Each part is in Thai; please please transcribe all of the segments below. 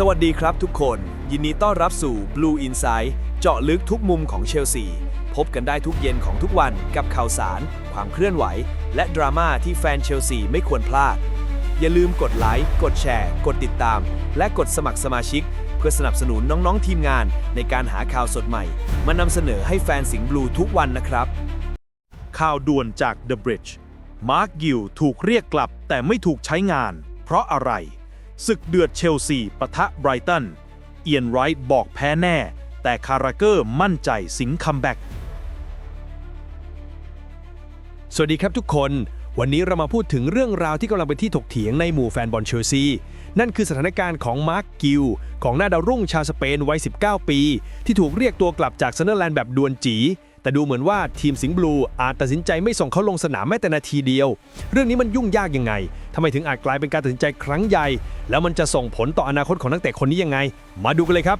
สวัสดีครับทุกคน ยินดีต้อนรับสู่ Blue Insight เจาะลึกทุกมุมของเชลซี พบกันได้ทุกเย็นของทุกวันกับข่าวสาร ความเคลื่อนไหว และดราม่าที่แฟนเชลซีไม่ควรพลาด อย่าลืมกดไลค์ กดแชร์ กดติดตาม และกดสมัครสมาชิก เพื่อสนับสนุนน้องๆทีมงานในการหาข่าวสดใหม่ มานำเสนอให้แฟนสิงห์บลูทุกวันนะครับ ข่าวด่วนจาก The Bridge มาร์กกิลถูกเรียกกลับแต่ไม่ถูกใช้งาน เพราะอะไร ศึกเดือดเชลซีปะทะไบรตัน เอียนไรท์บอกแพ้แน่ แต่คาราเกอร์มั่นใจสิงคัมแบ็กสวัสดีครับทุกคน วันนี้เรามาพูดถึงเรื่องราวที่กำลังเป็นที่ถกเถียงในหมู่แฟนบอลเชลซี นั่นคือสถานการณ์ของมาร์กกิลของหน้าดาวรุ่งชาวสเปนวัย 19 ปี ที่ถูกเรียกตัวกลับจากเซนเดอร์แลนด์แบบดวนจี แต่ดูเหมือนว่าทีมสิงห์บลูอาจตัดสินใจไม่ส่งเขาลงสนามแม้แต่นาทีเดียว เรื่องนี้มันยุ่งยากยังไงทำไมถึงอาจกลายเป็นการตัดสินใจครั้งใหญ่ แล้วมันจะส่งผลต่ออนาคตของนักเตะคนนี้ยังไง มาดูกันเลยครับ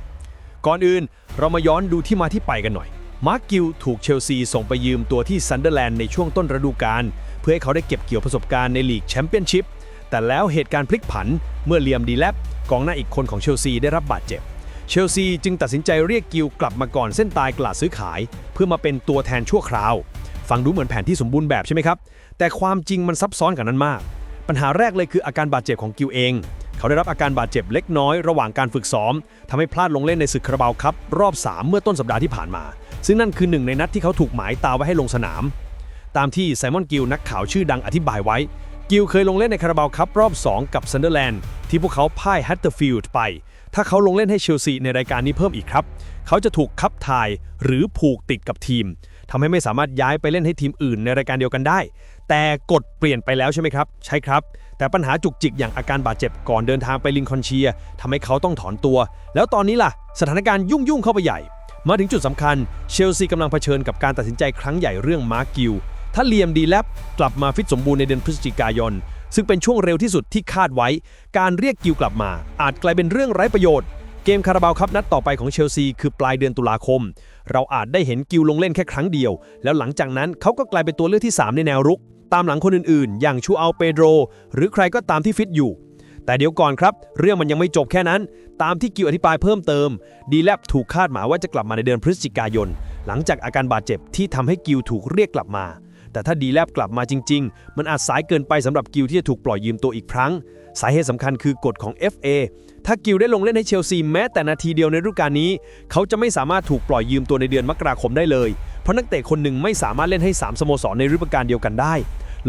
ก่อนอื่นเรามาย้อนดูที่มาที่ไปกันหน่อย มาร์กกิลถูกเชลซีส่งไปยืมตัวที่ซันเดอร์แลนด์ในช่วงต้นฤดูกาลเพื่อให้เขาได้เก็บเกี่ยวประสบการณ์ในลีกแชมเปี้ยนชิพแต่แล้วเหตุการณ์พลิกผันเมื่อเลียมดีแลบกองหน้าอีกคนของเชลซีได้รับบาดเจ็บ เชลซีจึงตัดสินใจเรียกกิลกลับมาก่อนเส้นตายกลาดซื้อขาย เพื่อมาเป็นตัวแทนชั่วคราว ฟังดูเหมือนแผนที่สมบูรณ์แบบใช่ไหมครับ แต่ความจริงมันซับซ้อนกว่านั้นมาก ปัญหาแรกเลยคืออาการบาดเจ็บของกิลเอง เขาได้รับอาการบาดเจ็บเล็กน้อยระหว่างการฝึกซ้อมทำให้พลาดลงเล่นในศึกคาราบาวครับรอบ 3 เมื่อต้นสัปดาห์ที่ผ่านมา ซึ่งนั่นคือหนึ่งในนัดที่เขาถูกหมายตาไว้ให้ลงสนาม ตามที่ไซมอนกิลนักข่าวชื่อดังอธิบายไว้ กิลเคยลงเล่นในคาราบาวครับรอบ 2 กับซันเดอร์แลนด์ที่พวกเขาพ่ายแฮตเตอร์ฟิลด์ไป ถ้าเขาลงเล่นให้เชลซีในรายการนี้เพิ่มอีกครับ เขาจะถูกคับทายหรือผูกติดกับทีมทำให้ไม่สามารถย้ายไปเล่นให้ทีมอื่นในรายการเดียวกันได้ แต่กฎเปลี่ยนไปแล้วใช่ไหมครับ ใช่ครับ แต่ปัญหาจุกจิกอย่างอาการบาดเจ็บก่อนเดินทางไปลิงคอนเชียทำให้เขาต้องถอนตัว แล้วตอนนี้ล่ะ สถานการณ์ยุ่งยุ่งๆเข้าไปใหญ่ มาถึงจุดสำคัญ เชลซีกำลังเผชิญกับการตัดสินใจครั้งใหญ่เรื่องมาร์กิลถ้าเลียมดีแลบกลับมาฟิตสมบูรณ์ในเดือนพฤศจิกายน ซึ่งเป็นช่วงเร็วที่สุดที่คาดไว้ การเรียกกิลกลับมา อาจกลายเป็นเรื่องไร้ประโยชน์ เกมคาราบาวครับนัดต่อไปของเชลซีคือปลายเดือนตุลาคม เราอาจได้เห็นกิลลงเล่นแค่ครั้งเดียว แล้วหลังจากนั้นเขาก็กลายเป็นตัวเลือกที่ 3 ในแนวรุก ตามหลังคนอื่นๆ อย่างชูอัลเปโดรหรือใครก็ตามที่ฟิตอยู่แต่เดี๋ยวก่อนครับ เรื่องมันยังไม่จบแค่นั้น ตามที่กิวอธิบายเพิ่มเติม ดีแลบถูกคาดหมายว่าจะกลับมาในเดือนพฤศจิกายน หลังจากอาการบาดเจ็บที่ทำให้กิวถูกเรียกกลับมา แต่ถ้าดีแลบกลับมาจริง ๆ มันอาจสายเกินไปสำหรับกิลที่จะถูกปล่อยยืมตัวอีกครั้ง สาเหตุสำคัญคือกฎของ FA ถ้ากิลได้ลงเล่นให้เชลซีแม้แต่นาทีเดียวในฤดูกาลนี้ เขาจะไม่สามารถถูกปล่อยยืมตัวในเดือนมกราคมได้เลย เพราะนักเตะคนหนึ่งไม่สามารถเล่นให้ 3 สโมสรในฤดูกาลเดียวกันได้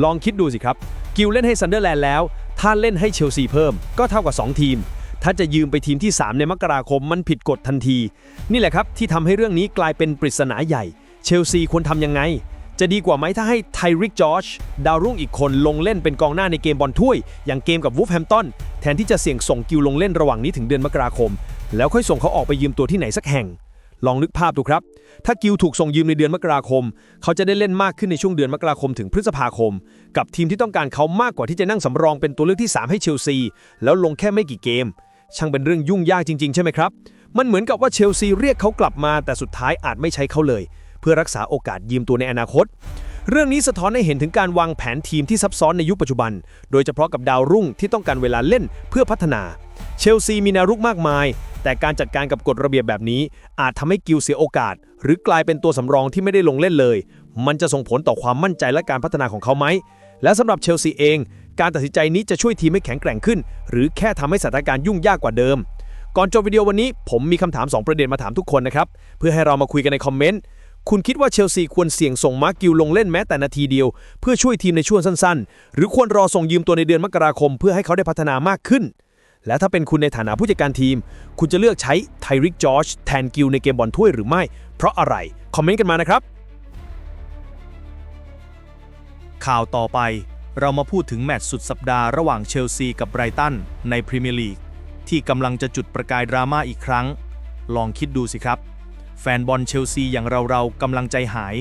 ลองคิดดูสิครับ กิลเล่นให้ซันเดอร์แลนด์แล้ว ถ้าเล่นให้เชลซีเพิ่ม ก็เท่ากับ 2 ทีมถ้าจะยืมไปทีมที่ 3 ในมกราคมมันผิดกฎทันที นี่แหละครับที่ทำให้เรื่องนี้กลายเป็นปริศนาใหญ่ เชลซีควรทำยังไง จะดีกว่าไหมถ้าให้ไทริกจอร์จดาวรุ่งอีกคนลงเล่นเป็นกองหน้าในเกมบอลถ้วย อย่างเกมกับวูฟแฮมตันแทนที่จะเสี่ยงส่งกิลลงเล่นระหว่างนี้ถึงเดือนมกราคม แล้วค่อยส่งเขาออกไปยืมตัวที่ไหนสักแห่ง ลองนึกภาพดูครับ ถ้ากิลถูกส่งยืมในเดือนมกราคม เขาจะได้เล่นมากขึ้นในช่วงเดือนมกราคมถึงพฤษภาคม กับทีมที่ต้องการเขามากกว่าที่จะนั่งสำรองเป็นตัวเลือกที่ 3 ให้เชลซี แล้วลงแค่ไม่กี่เกม ช่างเป็นเรื่องยุ่งยากจริง ๆ ใช่ไหมครับมันเหมือนกับว่าเชลซีเรียกเขากลับมาแต่สุดท้ายอาจไม่ใช้เขาเลย พื่อรักษาโอกาสยืมตัวในอนาคต เรื่องนี้สะท้อนให้เห็นถึงการวางแผนทีมที่ซับซ้อนในยุคปัจจุบัน โดยเฉพาะกับดาวรุ่งที่ต้องการเวลาเล่นเพื่อพัฒนา เชลซีมีแนวรุกมากมาย แต่การจัดการกับกฎระเบียบแบบนี้ อาจทำให้กิลเสียโอกาส หรือกลายเป็นตัวสำรองที่ไม่ได้ลงเล่นเลย มันจะส่งผลต่อความมั่นใจและการพัฒนาของเขาไหมและสำหรับเชลซีเอง การตัดสินใจนี้จะช่วยทีมให้แข็งแกร่งขึ้น หรือแค่ทำให้สถานการณ์ยุ่งยากกว่าเดิมก่อนจบวิดีโอวันนี้ผมมีคำถาม 2 ประเด็นมาถามทุกคนนะครับ เพื่อให้เรามาคุยกันในคอมเมนต์ คุณคิดว่าเชลซีควรเสี่ยงส่งมาร์กิลลงเล่นแม้แต่นาทีเดียว เพื่อช่วยทีมในช่วงสั้นๆ หรือควรรอส่งยืมตัวในเดือนมกราคม เพื่อให้เขาได้พัฒนามากขึ้น และถ้าเป็นคุณในฐานะผู้จัดการทีม คุณจะเลือกใช้ไทริกจอร์จแทนกิลในเกมบอลถ้วยหรือไม่ เพราะอะไร คอมเมนต์กันมานะครับ ข่าวต่อไปเรามาพูดถึงแมตช์สุดสัปดาห์ระหว่างเชลซีกับไบรตันในพรีเมียร์ลีกที่กำลังจะจุดประกายดราม่าอีกครั้ง ลองคิดดูสิครับ แฟนบอลเชลซีอย่างเราๆกำลังใจหาย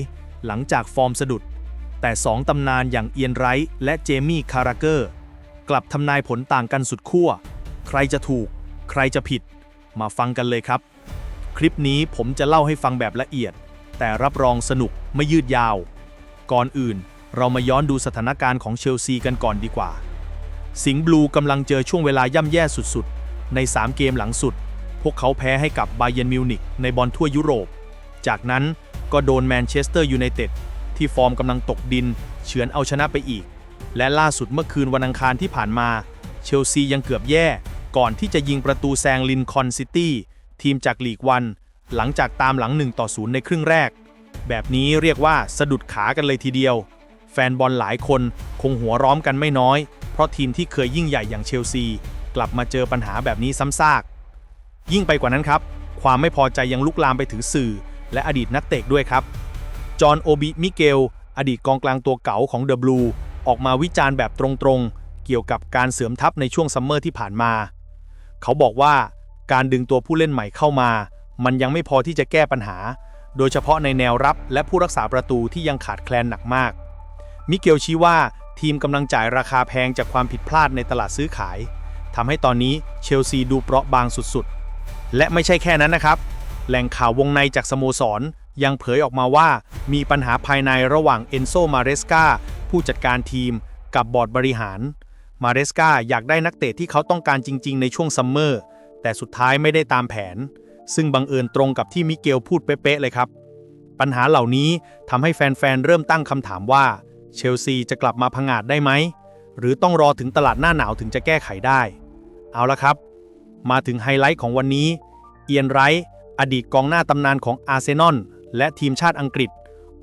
หลังจากฟอร์มสะดุด แต่สองตำนานอย่างเอียนไรท์และเจมี่คาราเกอร์ กลับทำนายผลต่างกันสุดขั้ว ใครจะถูก ใครจะผิด มาฟังกันเลยครับ คลิปนี้ผมจะเล่าให้ฟังแบบละเอียด แต่รับรองสนุกไม่ยืดยาว ก่อนอื่นเรามาย้อนดูสถานการณ์ของเชลซีกันก่อนดีกว่า สิงห์บลูกำลังเจอช่วงเวลาย่ำแย่สุดๆ ใน 3 เกมหลังสุด พวกเขาแพ้ให้กับไบเยนมิวนิกในบอลทั่วยุโรป จากนั้นก็โดนแมนเชสเตอร์ยูไนเต็ดที่ฟอร์มกำลังตกดิน เฉือนเอาชนะไปอีก และล่าสุดเมื่อคืนวันอังคารที่ผ่านมา เชลซียังเกือบแย่ ก่อนที่จะยิงประตูแซงลินคอนซิตี้ทีมจากลีกวัน หลังจากตามหลัง1ต่อ0ในครึ่งแรก แบบนี้เรียกว่าสะดุดขากันเลยทีเดียว แฟนบอลหลายคนคงหัวร้อมกันไม่น้อย เพราะทีมที่เคยยิ่งใหญ่อย่างเชลซี กลับมาเจอปัญหาแบบนี้ซ้ำซาก ยิ่งไปกว่านั้นครับ ความไม่พอใจยังลุกลามไปถึงสื่อ และอดีตนักเตะด้วยครับ จอห์นโอบิมิเกล อดีตกองกลางตัวเก๋าของเดอะบลูออกมาวิจารณ์แบบตรงๆ เกี่ยวกับการเสริมทัพในช่วงซัมเมอร์ที่ผ่านมา เขาบอกว่าการดึงตัวผู้เล่นใหม่เข้ามา มันยังไม่พอที่จะแก้ปัญหา โดยเฉพาะในแนวรับและผู้รักษาประตูที่ยังขาดแคลนหนักมาก มิเกลชี้ว่าทีมกำลังจ่ายราคาแพงจากความผิดพลาดในตลาดซื้อขายทำให้ตอนนี้เชลซีดูเปราะบางสุดๆ และไม่ใช่แค่นั้นนะครับ แหล่งข่าววงในจากสโมสร ยังเผยออกมาว่า มีปัญหาภายในระหว่างเอนโซมาเรสกาผู้จัดการทีม กับบอร์ดบริหาร มาเรสกาอยากได้นักเตะที่เขาต้องการจริง ๆ ในช่วงซัมเมอร์ แต่สุดท้ายไม่ได้ตามแผน ซึ่งบังเอิญตรงกับที่มิเกลพูดเป๊ะๆเลยครับ ปัญหาเหล่านี้ทำให้แฟนๆเริ่มตั้งคำถามว่า เชลซีจะกลับมาพังอาจได้ไหมหรือต้องรอถึงตลาดหน้าหนาวถึงจะแก้ไขได้ เอาละครับ มาถึงไฮไลท์ของวันนี้ เอียนไรท์อดีตกองหน้าตำนานของอาร์เซนอลและทีมชาติอังกฤษ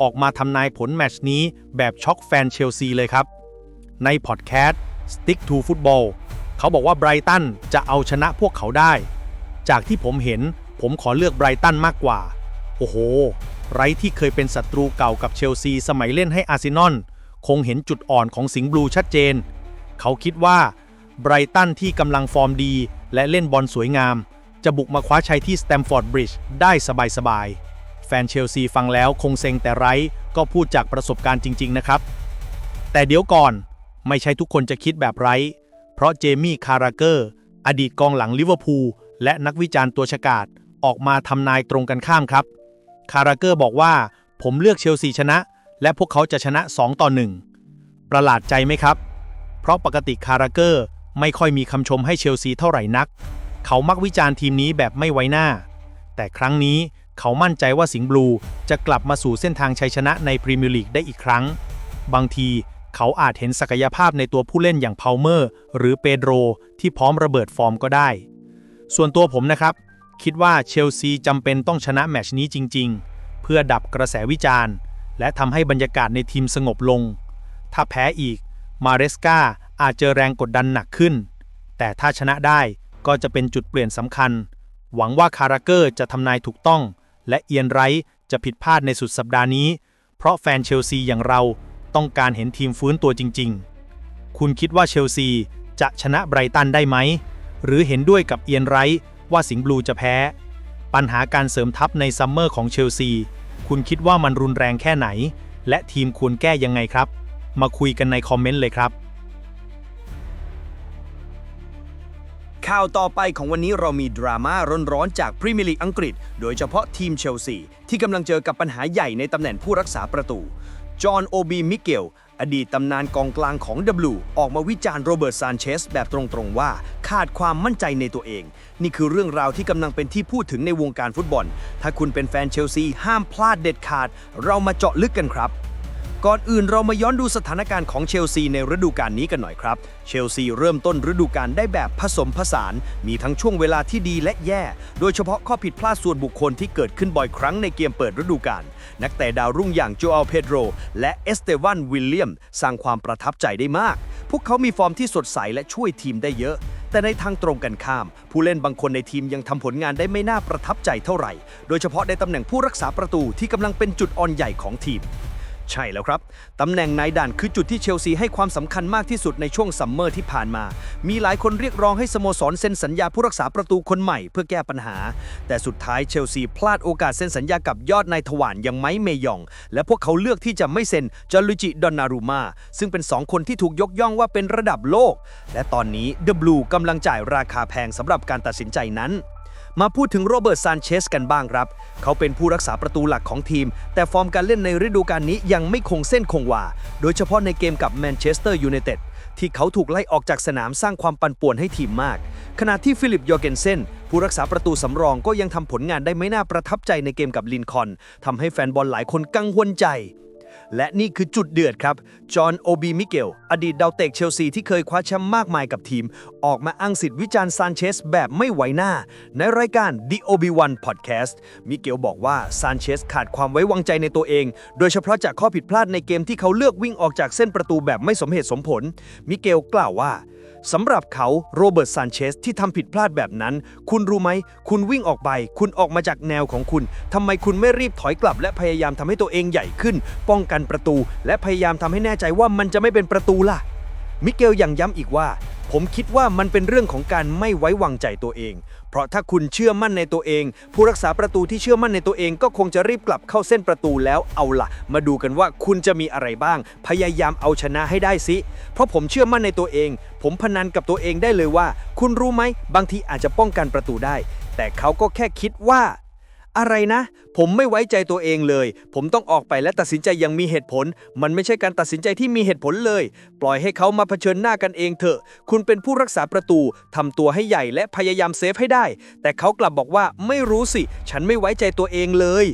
ออกมาทำนายผลแมตช์นี้แบบช็อกแฟนเชลซีเลยครับ ในพอดแคสต์ Stick to Football เขาบอกว่าไบรตันจะเอาชนะพวกเขาได้ จากที่ผมเห็นผมขอเลือกไบรตันมากกว่า โอ้โห ไรท์ที่เคยเป็นศัตรูเก่ากับเชลซีสมัยเล่นให้อาร์เซนอลคงเห็นจุดอ่อนของสิงห์บลูชัดเจน เขาคิดว่าไบรตันที่กำลังฟอร์มดี และเล่นบอลสวยงาม จะบุกมาคว้าชัยที่สแตมฟอร์ดบริดจ์ได้สบายๆ แฟนเชลซีฟังแล้วคงเซ็งแต่ไรท์ก็พูดจากประสบการณ์จริง ๆ นะครับ แต่เดี๋ยวก่อนไม่ใช่ทุกคนจะคิดแบบไรท์เพราะเจมี่คาราเกอร์ อดีตกองหลังลิเวอร์พูลและนักวิจารณ์ตัวฉกาจออกมาทำนายตรงกันข้ามครับ คาราเกอร์บอกว่า ผมเลือกเชลซีชนะ และพวกเขาจะชนะ 2 ต่อ 1 ประหลาดใจไหมครับ เพราะปกติคาราเกอร์ ไม่ค่อยมีคำชมให้เชลซีเท่าไหร่นัก เขามักวิจารณ์ทีมนี้แบบไม่ไว้หน้า แต่ครั้งนี้เขามั่นใจว่าสิงห์บลูจะกลับมาสู่เส้นทางชัยชนะในพรีเมียร์ลีกได้อีกครั้ง บางทีเขาอาจเห็นศักยภาพในตัวผู้เล่นอย่างพาวเมอร์ หรือเปโดรที่พร้อมระเบิดฟอร์มก็ได้ ส่วนตัวผมนะครับ คิดว่าเชลซีจำเป็นต้องชนะแมชนี้จริง ๆ เพื่อดับกระแสวิจารณ์ และทำให้บรรยากาศในทีมสงบลง ถ้าแพ้อีกมาเรสกา อาจเจอแรงกดดันหนักขึ้น แต่ถ้าชนะได้ก็จะเป็นจุดเปลี่ยนสำคัญ หวังว่าคาราเกอร์จะทำนายถูกต้อง และเอียนไรท์จะผิดพลาดในสุดสัปดาห์นี้ เพราะแฟนเชลซีอย่างเราต้องการเห็นทีมฟื้นตัวจริง ๆ คุณคิดว่าเชลซีจะชนะไบรตันได้ไหม หรือเห็นด้วยกับเอียนไรท์ว่าสิงห์บลูจะแพ้ ปัญหาการเสริมทัพในซัมเมอร์ของเชลซี คุณคิดว่ามันรุนแรงแค่ไหน และทีมควรแก้ยังไงครับ มาคุยกันในคอมเมนต์เลยครับ ข่าวต่อไปของวันนี้เรามีดราม่าร้อนๆ จากพรีเมียร์ลีกอังกฤษ โดยเฉพาะทีมเชลซี ที่กำลังเจอกับปัญหาใหญ่ในตำแหน่งผู้รักษาประตู จอห์นโอบีมิเกล อดีตตำนานกองกลางของ W ออกมาวิจารณ์โรเบิร์ตซานเชสแบบตรงๆว่า ขาดความมั่นใจในตัวเอง นี่คือเรื่องราวที่กำลังเป็นที่พูดถึงในวงการฟุตบอล ถ้าคุณเป็นแฟนเชลซีห้ามพลาดเด็ดขาด เรามาเจาะลึกกันครับ ก่อนอื่นเรามาย้อนดูสถานการณ์ของเชลซีในฤดูกาลนี้กันหน่อยครับ เชลซีเริ่มต้นฤดูกาลได้แบบผสมผสาน มีทั้งช่วงเวลาที่ดีและแย่ โดยเฉพาะข้อผิดพลาดส่วนบุคคลที่เกิดขึ้นบ่อยครั้งในเกมเปิดฤดูกาล นักเตะดาวรุ่งอย่างโจอัลเพโดรและเอสเตวันวิลเลียม สร้างความประทับใจได้มาก พวกเขามีฟอร์มที่สดใสและช่วยทีมได้เยอะแต่ในทางตรงกันข้าม ผู้เล่นบางคนในทีมยังทำผลงานได้ไม่น่าประทับใจเท่าไหร่ โดยเฉพาะในตำแหน่งผู้รักษาประตูที่กำลังเป็นจุดอ่อนใหญ่ของทีม ใช่แล้วครับ ตำแหน่งนายด่านคือจุดที่เชลซีให้ความสำคัญมากที่สุดในช่วงซัมเมอร์ที่ผ่านมา มีหลายคนเรียกร้องให้สโมสรเซ็นสัญญาผู้รักษาประตูคนใหม่เพื่อแก้ปัญหา แต่สุดท้ายเชลซีพลาดโอกาสเซ็นสัญญากับยอดนายถวานอย่างไมค์เมยอง และพวกเขาเลือกที่จะไม่เซ็นจอลุจิดอนนารูมาซึ่งเป็น 2 คนที่ถูกยกย่องว่าเป็นระดับโลก และตอนนี้เดอะบลูกำลังจ่ายราคาแพงสำหรับการตัดสินใจนั้น มาพูดถึงโรเบิร์ตซานเชสกันบ้างครับ เขาเป็นผู้รักษาประตูหลักของทีม แต่ฟอร์มการเล่นในฤดูกาลนี้ยังไม่คงเส้นคงวา โดยเฉพาะในเกมกับแมนเชสเตอร์ยูไนเต็ดที่เขาถูกไล่ออกจากสนามสร้างความปั่นป่วนให้ทีมมาก ขณะที่ฟิลิปยอเกนเซนผู้รักษาประตูสำรองก็ยังทำผลงานได้ไม่น่าประทับใจในเกมกับลินคอนทำให้แฟนบอลหลายคนกังวลใจ และนี่คือจุดเดือดครับ จอห์นโอบีมิเกล อดีตดาวเตะเชลซีที่เคยคว้าแชมป์มากมายกับทีม ออกมาอ้างสิทธิ์วิจารณ์ซานเชสแบบไม่ไหวหน้า ในรายการ The Ob1 Podcast มิเกลบอกว่าซานเชสขาดความไว้วางใจในตัวเอง โดยเฉพาะจากข้อผิดพลาดในเกมที่เขาเลือกวิ่งออกจากเส้นประตูแบบไม่สมเหตุสมผล มิเกลกล่าวว่า สำหรับเขาโรเบิร์ตซานเชสที่ทำผิดพลาดแบบนั้น คุณรู้ไหม คุณวิ่งออกไป คุณออกมาจากแนวของคุณทำไมคุณไม่รีบถอยกลับ และพยายามทำให้ตัวเองใหญ่ขึ้น ป้องกันประตู และพยายามทำให้แน่ใจว่ามันจะไม่เป็นประตูล่ะ มิเกลยังย้ำอีกว่า ผมคิดว่ามันเป็นเรื่องของการไม่ไว้วางใจตัวเอง เพราะถ้าคุณเชื่อมั่นในตัวเอง ผู้รักษาประตูที่เชื่อมั่นในตัวเองก็คงจะรีบกลับเข้าเส้นประตูแล้วเอาละมาดูกันว่าคุณจะมีอะไรบ้าง พยายามเอาชนะให้ได้สิ เพราะผมเชื่อมั่นในตัวเอง ผมพนันกับตัวเองได้เลยว่า คุณรู้ไหมบางทีอาจจะป้องกันประตูได้ แต่เขาก็แค่คิดว่า อะไรนะ ผมไม่ไว้ใจตัวเองเลย ผมต้องออกไปและตัดสินใจอยังมีเหตุผล มันไม่ใช่การตัดสินใจที่มีเหตุผลเลย ปล่อยให้เขามาเผชิญหน้ากันเองเถอะ คุณเป็นผู้รักษาประตู ทำตัวให้ใหญ่และพยายามเซฟให้ได้ แต่เขากลับบอกว่าไม่รู้สิ ฉันไม่ไว้ใจตัวเองเลย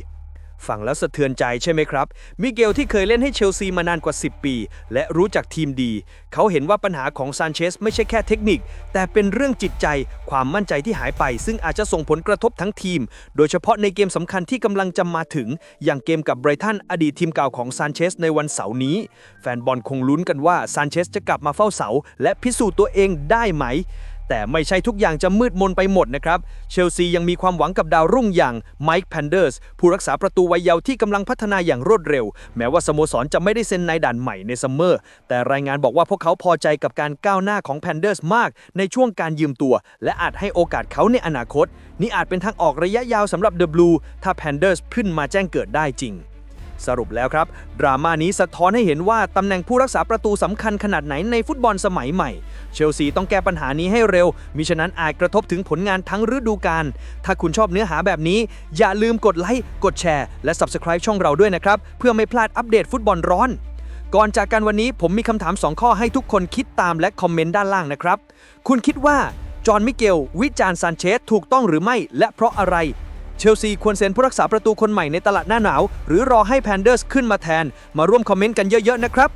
ฟังแล้วสะเทือนใจใช่ไหมครับ มิเกลที่เคยเล่นให้เชลซีมานานกว่า 10 ปี และรู้จักทีมดี เขาเห็นว่าปัญหาของซานเชสไม่ใช่แค่เทคนิค แต่เป็นเรื่องจิตใจ ความมั่นใจที่หายไป ซึ่งอาจจะส่งผลกระทบทั้งทีม โดยเฉพาะในเกมสำคัญที่กำลังจะมาถึง อย่างเกมกับไบรตันอดีตทีมเก่าของซานเชสในวันเสาร์นี้ แฟนบอลคงลุ้นกันว่าซานเชสจะกลับมาเฝ้าเสาและพิสูจน์ตัวเองได้ไหม แต่ไม่ใช่ทุกอย่างจะมืดมนไปหมดนะครับ เชลซียังมีความหวังกับดาวรุ่งอย่างไมค์แพนเดอร์สผู้รักษาประตูวัยเยาว์ที่กำลังพัฒนาอย่างรวดเร็ว แม้ว่าสโมสรจะไม่ได้เซ็นนายด่านใหม่ในซัมเมอร์ แต่รายงานบอกว่าพวกเขาพอใจกับการก้าวหน้าของแพนเดอร์สมาก ในช่วงการยืมตัว และอาจให้โอกาสเขาในอนาคต นี่อาจเป็นทางออกระยะยาวสำหรับเดอะบลูถ้าแพนเดอร์สขึ้นมาแจ้งเกิดได้จริง สรุปแล้วครับ ดราม่านี้สะท้อนให้เห็นว่าตำแหน่งผู้รักษาประตูสำคัญขนาดไหนในฟุตบอลสมัยใหม่ เชลซีต้องแก้ปัญหานี้ให้เร็ว มิฉะนั้นอาจกระทบถึงผลงานทั้งฤดูกาลถ้าคุณชอบเนื้อหาแบบนี้ อย่าลืมกดไลค์กดแชร์และ Subscribe ช่องเราด้วยนะครับ เพื่อไม่พลาดอัปเดตฟุตบอลร้อนก่อนจากกันวันนี้ผมมีคำถาม 2 ข้อให้ทุกคนคิดตามและคอมเมนต์ด้านล่างนะครับ คุณคิดว่า จอห์นมิเกล วิจารณ์ซานเชสถูกต้องหรือไม่ และเพราะอะไร เชลซีควรเซ็นผู้รักษาประตูคนใหม่ในตลาดหน้าหนาว หรือรอให้แพนเดอร์สขึ้นมาแทน มาร่วมคอมเมนต์กันเยอะๆนะครับ